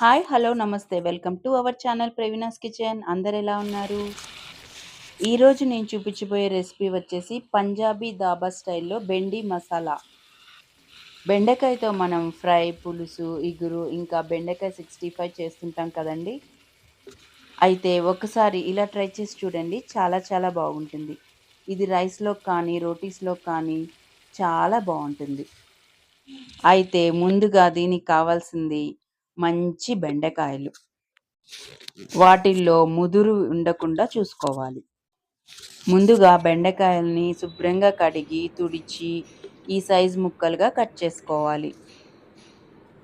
Hi hello నమస్తే. Welcome to our channel Praveena's kitchen. అందరు ఎలా ఉన్నారు? ఈరోజు నేను చూపించబోయే రెసిపీ వచ్చేసి పంజాబీ దాబా స్టైల్లో బెండి మసాలా. బెండకాయతో మనం ఫ్రై పులుసు ఇగురు ఇంకా బెండకాయ సిక్స్టీ ఫైవ్ చేస్తుంటాం కదండి. అయితే ఒకసారి ఇలా ట్రై చేసి చూడండి చాలా చాలా బాగుంటుంది. ఇది రైస్లో కానీ రోటీస్లో కానీ చాలా బాగుంటుంది. అయితే ముందుగా దీనికి కావాల్సింది మంచి బెండకాయలు. వాటిల్లో ముదురు ఉండకుండా చూసుకోవాలి. ముందుగా బెండకాయల్ని శుభ్రంగా కడిగి తుడిచి ఈ సైజ్ ముక్కలుగా కట్ చేసుకోవాలి.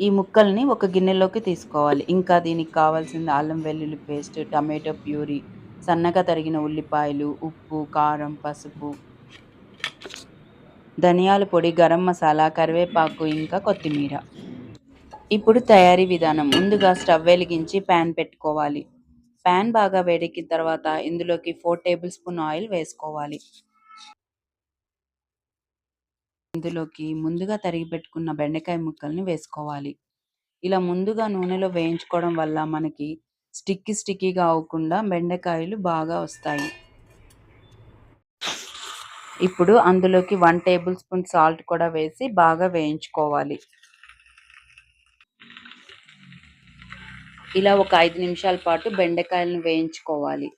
ఈ ముక్కల్ని ఒక గిన్నెలోకి తీసుకోవాలి. ఇంకా దీనికి కావాల్సింది అల్లం వెల్లుల్లి పేస్ట్ టమాటో ప్యూరీ సన్నగా తరిగిన ఉల్లిపాయలు ఉప్పు కారం పసుపు ధనియాల పొడి గరం మసాలా కరివేపాకు ఇంకా కొత్తిమీర. ఇప్పుడు తయారీ విధానం. ముందుగా స్టవ్ వెలిగించి ప్యాన్ పెట్టుకోవాలి. ప్యాన్ బాగా వేడెక్కిన తర్వాత ఇందులోకి ఫోర్ టేబుల్ స్పూన్ ఆయిల్ వేసుకోవాలి. ఇందులోకి ముందుగా తరిగి పెట్టుకున్న బెండకాయ ముక్కల్ని వేసుకోవాలి. ఇలా ముందుగా నూనెలో వేయించుకోవడం వల్ల మనకి స్టిక్కి స్టిక్కీగా అవ్వకుండా బెండకాయలు బాగా వస్తాయి. ఇప్పుడు అందులోకి వన్ టేబుల్ స్పూన్ సాల్ట్ కూడా వేసి బాగా వేయించుకోవాలి. ఇలా ఒక ఐదు నిమిషాల పాటు బెండకాయలను వేయించుకోవాలి.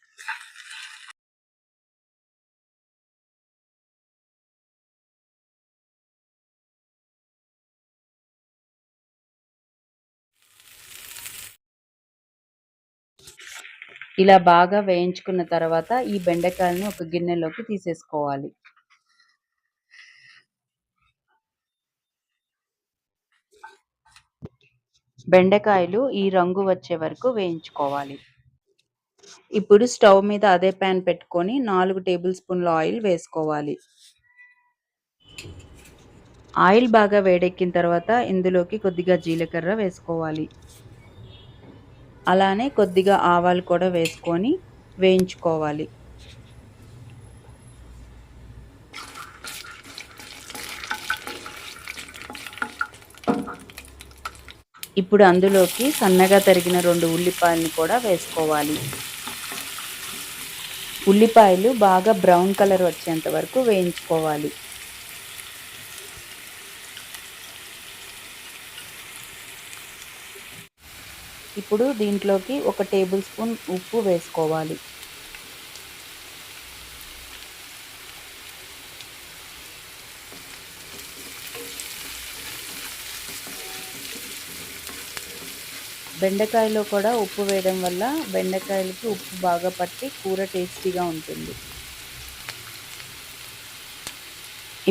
ఇలా బాగా వేయించుకున్న తర్వాత ఈ బెండకాయలను ఒక గిన్నెలోకి తీసేసుకోవాలి. బెండకాయలు ఈ రంగు వచ్చే వరకు వేయించుకోవాలి. ఇప్పుడు స్టవ్ మీద అదే ప్యాన్ పెట్టుకొని నాలుగు టేబుల్ స్పూన్ల ఆయిల్ వేసుకోవాలి. ఆయిల్ బాగా వేడెక్కిన తర్వాత ఇందులోకి కొద్దిగా జీలకర్ర వేసుకోవాలి. అలానే కొద్దిగా ఆవాలు కూడా వేసుకొని వేయించుకోవాలి. ఇప్పుడు అందులోకి సన్నగా తరిగిన రెండు ఉల్లిపాయలను కూడా వేసుకోవాలి. ఉల్లిపాయలు బాగా బ్రౌన్ కలర్ వచ్చేంత వరకు వేయించుకోవాలి. ఇప్పుడు దీంట్లోకి ఒక టేబుల్ స్పూన్ ఉప్పు వేసుకోవాలి. బెండకాయలో కూడా ఉప్పు వేయడం వల్ల బెండకాయలకి ఉప్పు బాగా పట్టి కూర టేస్టీగా ఉంటుంది.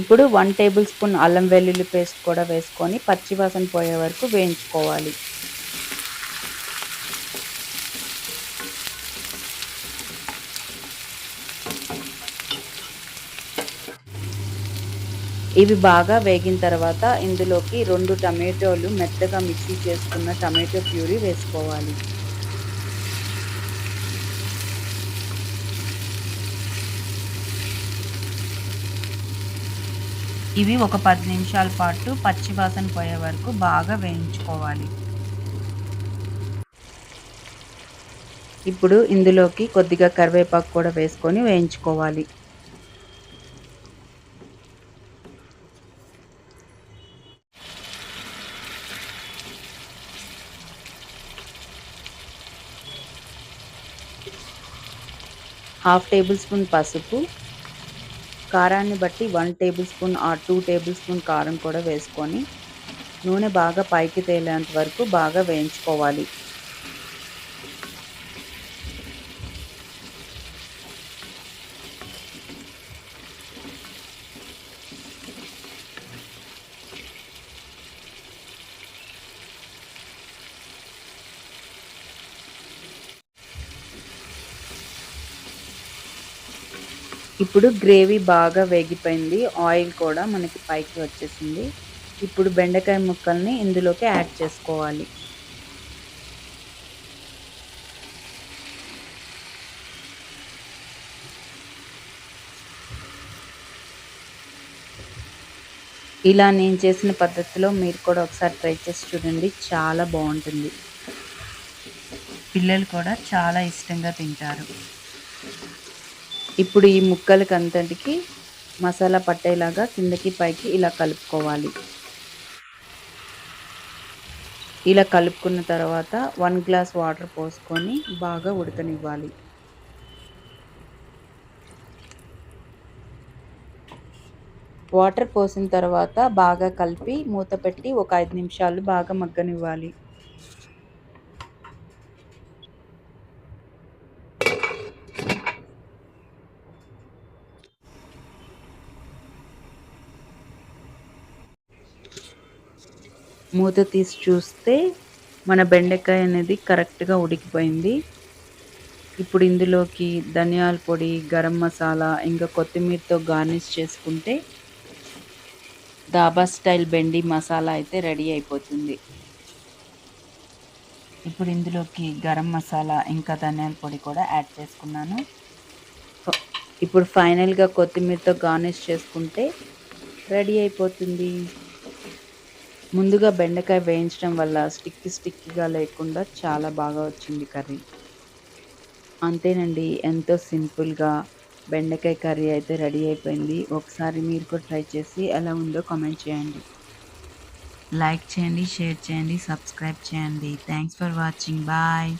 ఇప్పుడు వన్ టేబుల్ స్పూన్ అల్లం వెల్లుల్లి పేస్ట్ కూడా వేసుకొని పచ్చివాసన పోయే వరకు వేయించుకోవాలి. ఇవి బాగా వేగిన తర్వాత ఇందులోకి రెండు టమాటోలు మెత్తగా మిక్సీ చేసుకున్న టమాటో ప్యూరీ వేసుకోవాలి. ఇవి ఒక పది నిమిషాల పాటు పచ్చివాసన పోయే వరకు బాగా వేయించుకోవాలి. ఇప్పుడు ఇందులోకి కొద్దిగా కరివేపాకు కూడా వేసుకొని వేయించుకోవాలి. హాఫ్ టేబుల్ స్పూన్ పసుపు. కారాన్ని బట్టి one tablespoon or two tablespoon కారం కూడా వేసుకొని నూనె బాగా పైకి తేలేంత వరకు బాగా వేయించుకోవాలి. ఇప్పుడు గ్రేవీ బాగా వేగిపోయింది. ఆయిల్ కూడా మనకి పైకి వచ్చేసింది. ఇప్పుడు బెండకాయ ముక్కల్ని ఇందులోకి యాడ్ చేసుకోవాలి. ఇలా నేను చేసిన పద్ధతిలో మీరు కూడా ఒకసారి ట్రై చేసి చూడండి. చాలా బాగుంటుంది. పిల్లలు కూడా చాలా ఇష్టంగా తింటారు. ఇప్పుడు ఈ ముక్కలకి అంతటికి మసాలా పట్టేలాగా కిందకి పైకి ఇలా కలుపుకోవాలి. ఇలా కలుపుకున్న తర్వాత వన్ గ్లాస్ వాటర్ పోసుకొని బాగా ఉడకనివ్వాలి. వాటర్ పోసిన తర్వాత బాగా కలిపి మూత పెట్టి ఒక ఐదు నిమిషాలు బాగా మగ్గనివ్వాలి. మూత తీసి చూస్తే మన బెండకాయ అనేది కరెక్ట్గా ఉడికిపోయింది. ఇప్పుడు ఇందులోకి ధనియాల పొడి గరం మసాలా ఇంకా కొత్తిమీరతో గార్నిష్ చేసుకుంటే దాబా స్టైల్ బెండి మసాలా అయితే రెడీ అయిపోతుంది. ఇప్పుడు ఇందులోకి గరం మసాలా ఇంకా ధనియాల పొడి కూడా యాడ్ చేసుకున్నాను. ఇప్పుడు ఫైనల్గా కొత్తిమీరతో గార్నిష్ చేసుకుంటే రెడీ అయిపోతుంది. ముందుగా బెండకాయ వేయించడం వల్ల స్టిక్కి స్టిక్కిగా లేకుండా చాలా బాగా వచ్చింది కర్రీ. అంతేనండి ఎంతో సింపుల్గా బెండకాయ కర్రీ అయితే రెడీ అయిపోయింది. ఒకసారి మీరు కూడా ట్రై చేసి ఎలా ఉందో కామెంట్ చేయండి. లైక్ చేయండి షేర్ చేయండి సబ్స్క్రైబ్ చేయండి. Thanks for watching. బాయ్.